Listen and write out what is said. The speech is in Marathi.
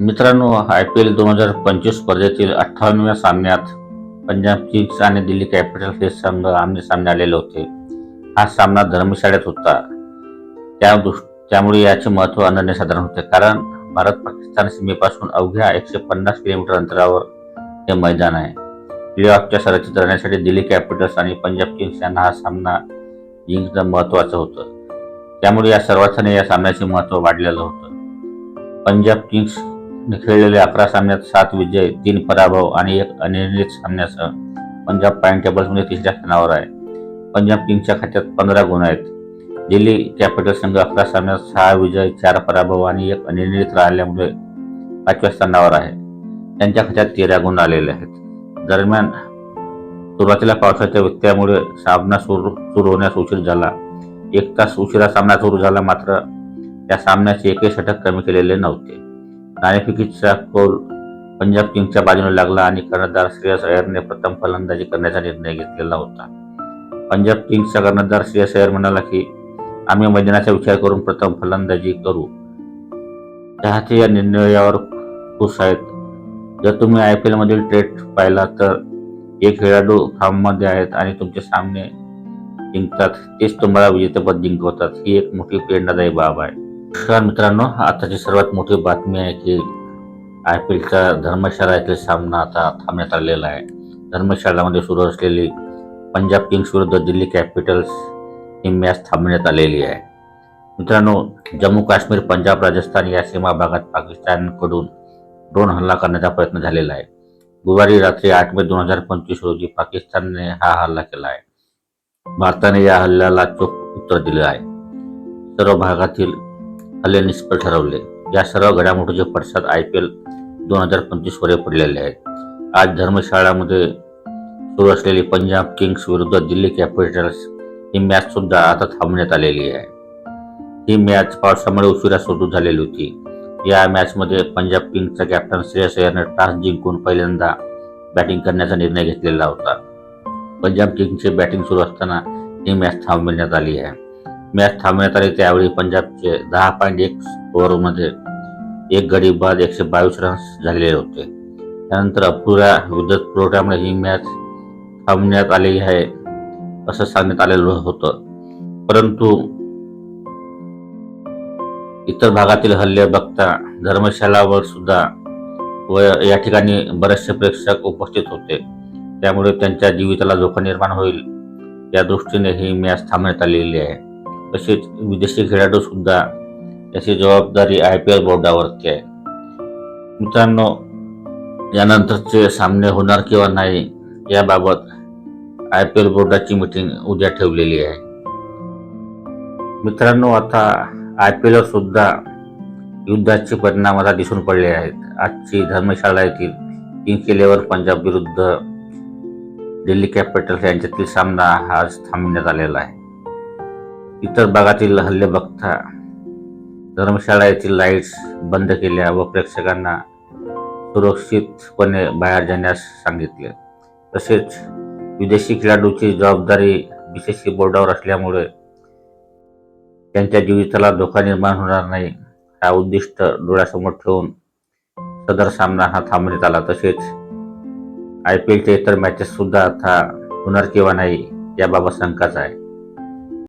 मित्रांनो आय पी एल दोन हजार पंचवीस स्पर्धेतील अठ्ठावन्नव्या सामन्यात पंजाब किंग्स आणि दिल्ली कॅपिटल्स हे संघ आमने सामने आलेले होते. हा सामना धर्मशाळेत होता. त्या दृष्ट त्यामुळे याचे महत्त्व अनन्यसाधारण होते. कारण भारत पाकिस्तान सीमेपासून अवघ्या एकशे पन्नास किलोमीटर अंतरावर हे मैदान आहे. प्लेऑफच्या सरचित राहण्यासाठी दिल्ली कॅपिटल्स आणि पंजाब किंग्स यांना हा सामना जिंकणं महत्त्वाचं होतं. त्यामुळे या सर्वांनी या सामन्याचे महत्त्व वाढलेलं होतं. पंजाब किंग्स खेळलेल्या अकरा सामन्यात सात विजय तीन पराभव आणि एक अनिर्णित सामन्यासह पंजाब पॉईंट टेबल्समध्ये तिसऱ्या स्थानावर आहे. पंजाब किंगच्या खात्यात पंधरा गुण आहेत. दिल्ली कॅपिटल संघ अकरा सामन्यात सहा विजय चार पराभव आणि एक अनिर्णित राहिल्यामुळे पाचव्या स्थानावर आहे. त्यांच्या खात्यात तेरा गुण आलेले आहेत. दरम्यान सुरुवातीला पावसाच्या व्यत्ययामुळे सामना सुरू सुरू होण्यास उशीर झाला. एक तास उशिरा सामना सुरू झाला मात्र या सामन्याचे एकही षटक कमी केलेले नव्हते. नाणेफेकीचा कौल पंजाब किंगच्या बाजूने लागला आणि कर्णधार श्रेयस अय्यरने प्रथम फलंदाजी करण्याचा निर्णय घेतलेला होता. पंजाब किंग्सचा कर्णधार श्रेयस अय्यर म्हणाला की आम्ही मैदानाचा विचार करून प्रथम फलंदाजी करू. चाहते या निर्णयावर खुश आहेत. जर तुम्ही आय पी एलमधील ट्रेड पाहिला तर एक खेळाडू फॉर्ममध्ये आहेत आणि तुमचे सामने जिंकतात. तेच तुम्हाला विजेतेपद जिंकवतात. ही एक मोठी प्रेरणादायी बाब आहे. नमस्कार मित्रांनो आताची सर्वात मोठी बातमी आहे की आय पी एलचा धर्मशाळा येथील सामना आता थांबण्यात आलेला आहे. धर्मशाळामध्ये सुरू असलेली पंजाब किंग्स विरुद्ध दिल्ली कॅपिटल्स ही मॅच थांबण्यात आलेली आहे. मित्रांनो जम्मू काश्मीर पंजाब राजस्थान या सीमा भागात पाकिस्तानकडून ड्रोन हल्ला करण्याचा प्रयत्न झालेला आहे. गुरुवारी रात्री आठ मे दोन हजार पंचवीस रोजी पाकिस्तानने हा हल्ला केला आहे. भारताने या हल्ल्याला चोख उत्तर दिले आहे. सर्व भागातील हल्ले निष्फळ ठरवले. या सर्व घडामोडीचे पडसाद आय पी एल दोन हजार पंचवीसवर पडलेले आहेत. आज धर्मशाळामध्ये सुरू असलेली पंजाब किंग्स विरुद्ध दिल्ली कॅपिटल्स ही मॅच सुद्धा आता थांबण्यात आलेली आहे. ही मॅच पावसामुळे उशिरा सुरू झालेली होती. या मॅचमध्ये पंजाब किंग्सचा कॅप्टन श्रेयस अय्यरने टॉस जिंकून पहिल्यांदा बॅटिंग करण्याचा निर्णय घेतलेला होता. पंजाब किंग्सची बॅटिंग सुरू असताना ही मॅच थांबविण्यात आली आहे. मॅच थांबवण्यात आली. त्यावेळी पंजाबचे दहा पॉईंट एक ओव्हरमध्ये एक गडी बाद एकशे बावीस रन्स झालेले होते. त्यानंतर अपुऱ्या विद्युत पुरवठ्यामुळे ही मॅच थांबण्यात आलेली आहे असं सांगण्यात आलेलं होतं. परंतु इतर भागातील हल्ले बघता धर्मशालावर सुद्धा व या ठिकाणी बरेचसे प्रेक्षक उपस्थित होते. त्यामुळे त्यांच्या जीविताला धोका निर्माण होईल या दृष्टीने ही मॅच थांबण्यात आलेली आहे. तसेच विदेशी खेळाडूसुद्धा त्याची याची जबाबदारी आय पी एल बोर्डावरती आहे. मित्रांनो यानंतरचे सामने होणार किंवा नाही याबाबत आय पी एल बोर्डाची मीटिंग उद्या ठेवलेली आहे. मित्रांनो आता आय पी एलवर सुद्धा युद्धाचे परिणाम आता दिसून पडले आहेत. आजची धर्मशाळा येथील किंग्स इलेव्हन पंजाब विरुद्ध दिल्ली कॅपिटल्स यांच्यातील सामना आज थांबण्यात आलेला आहे. इतर भागातील हल्ले बघता धर्मशाळा येथील लाईट्स बंद केल्या व प्रेक्षकांना सुरक्षितपणे बाहेर जाण्यास सांगितले. तसेच विदेशी खेळाडूची जबाबदारी बी सी सी बोर्डावर असल्यामुळे त्यांच्या जीविताला धोका निर्माण होणार नाही हा उद्दिष्ट डोळ्यासमोर ठेवून सदर सामना हा थांबण्यात आला. तसेच आय पी एलच्या इतर मॅचेस सुद्धा आता होणार किंवा नाही याबाबत शंकाच आहे.